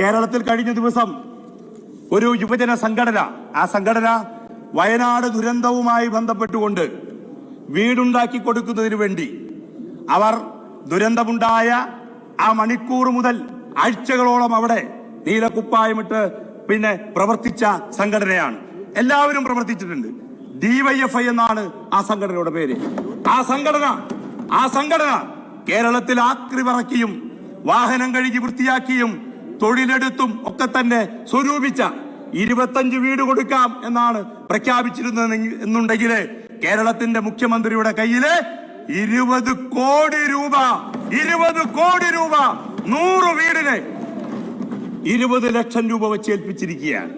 കേരളത്തിൽ കഴിഞ്ഞ ദിവസം ഒരു യുവജന സംഘടന ആ സംഘടന വയനാട് ദുരന്തവുമായി ബന്ധപ്പെട്ടുകൊണ്ട് വീടുണ്ടാക്കി കൊടുക്കുന്നതിന് വേണ്ടി അവർ ദുരന്തമുണ്ടായ ആ മണിക്കൂർ മുതൽ ആഴ്ചകളോളം അവിടെ നീലക്കുപ്പായമിട്ട് പിന്നെ പ്രവർത്തിച്ച സംഘടനയാണ്. എല്ലാവരും പ്രവർത്തിച്ചിട്ടുണ്ട്. ഡിവൈഎഫ്ഐ എന്നാണ് ആ സംഘടനയുടെ പേര്. ആ സംഘടന ആ സംഘടന കേരളത്തിൽ ആക്രി പറക്കിയും വാഹനം കഴുകി വൃത്തിയാക്കിയും തൊഴിലെടുത്തും ഒക്കെ തന്നെ സ്വരൂപിച്ച ഇരുപത്തഞ്ച് വീട് കൊടുക്കാം എന്നാണ് പ്രഖ്യാപിച്ചിരുന്നത് എന്നുണ്ടെങ്കിൽ കേരളത്തിന്റെ മുഖ്യമന്ത്രിയുടെ കയ്യിൽ ഇരുപത് കോടി രൂപ ഇരുപത് കോടി രൂപ നൂറ് വീടിന് ഇരുപത് ലക്ഷം രൂപ വെച്ച് ഏൽപ്പിച്ചിരിക്കുകയാണ്.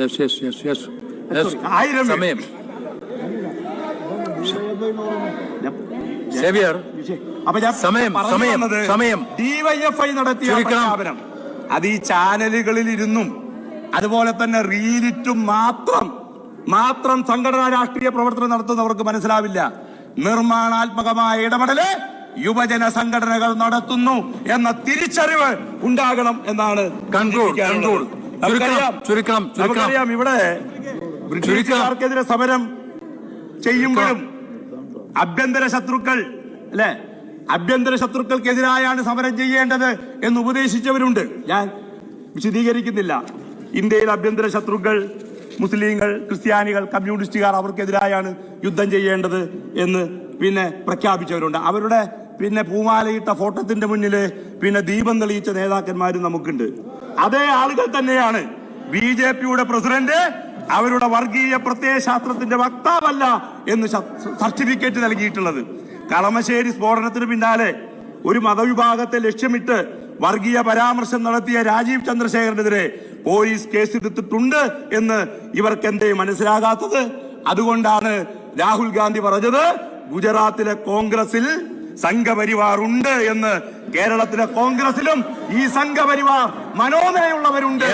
Yes yes yes yes yes ആയിരം സമയം. സേവിയർ അപ്പൊ ഞാൻ സമയം, സമയം, സമയം. ഡിവൈഎഫ്ഐ നടത്തിയ. പ്രഖ്യാപനം. അത് ഈ ചാനലുകളിൽ ഇരുന്നും അതുപോലെ തന്നെ റീലിറ്റും മാത്രം മാത്രം സംഘടനാ രാഷ്ട്രീയ പ്രവർത്തനം നടത്തുന്നവർക്ക് മനസ്സിലാവില്ല. നിർമ്മാണാത്മകമായ ഇടപെടൽ യുവജന സംഘടനകൾ നടത്തുന്നു എന്ന തിരിച്ചറിവ് ഉണ്ടാകണം എന്നാണ്. നമുക്കറിയാം. ഇവിടെ ബ്രിട്ടീഷുകാർക്കെതിരെ സമരം ചെയ്യുമ്പോഴും ആഭ്യന്തര ശത്രുക്കൾ അല്ലെ? അഭ്യന്തര ശത്രുക്കൾക്കെതിരായാണ് സമരം ചെയ്യേണ്ടത് എന്ന് ഉപദേശിച്ചവരുണ്ട്. ഞാൻ വിശദീകരിക്കുന്നില്ല. ഇന്ത്യയിൽ ആഭ്യന്തര ശത്രുക്കൾ മുസ്ലിങ്ങൾ ക്രിസ്ത്യാനികൾ കമ്മ്യൂണിസ്റ്റുകാർ അവർക്കെതിരായാണ് യുദ്ധം ചെയ്യേണ്ടത് എന്ന് പിന്നെ പ്രഖ്യാപിച്ചവരുണ്ട്. അവരുടെ പിന്നെ പൂമാലയിട്ട ഫോട്ടത്തിന്റെ മുന്നിൽ പിന്നെ ദീപം തെളിയിച്ച നേതാക്കന്മാരും നമുക്കുണ്ട്. അതേ ആളുകൾ തന്നെയാണ് ബി ജെ പിയുടെ പ്രസിഡന്റ് അവരുടെ വർഗീയ പ്രത്യയശാസ്ത്രത്തിന്റെ വക്താവല്ല എന്ന് സർട്ടിഫിക്കറ്റ് നൽകിയിട്ടുള്ളത്. കളമശ്ശേരി സ്ഫോടനത്തിന് പിന്നാലെ ഒരു മതവിഭാഗത്തെ ലക്ഷ്യമിട്ട് വർഗീയ പരാമർശം നടത്തിയ രാജീവ് ചന്ദ്രശേഖരനെതിരെ പോലീസ് കേസെടുത്തിട്ടുണ്ട് എന്ന് ഇവർക്ക് എന്തേ മനസ്സിലാകാത്തത്? അതുകൊണ്ടാണ് രാഹുൽ ഗാന്ധി പറഞ്ഞത് ഗുജറാത്തിലെ കോൺഗ്രസിൽ സംഘപരിവാർ ഉണ്ട് എന്ന്. കേരളത്തിലെ കോൺഗ്രസിലും ഈ സംഘപരിവാർ മനോനയുള്ളവരുണ്ട്.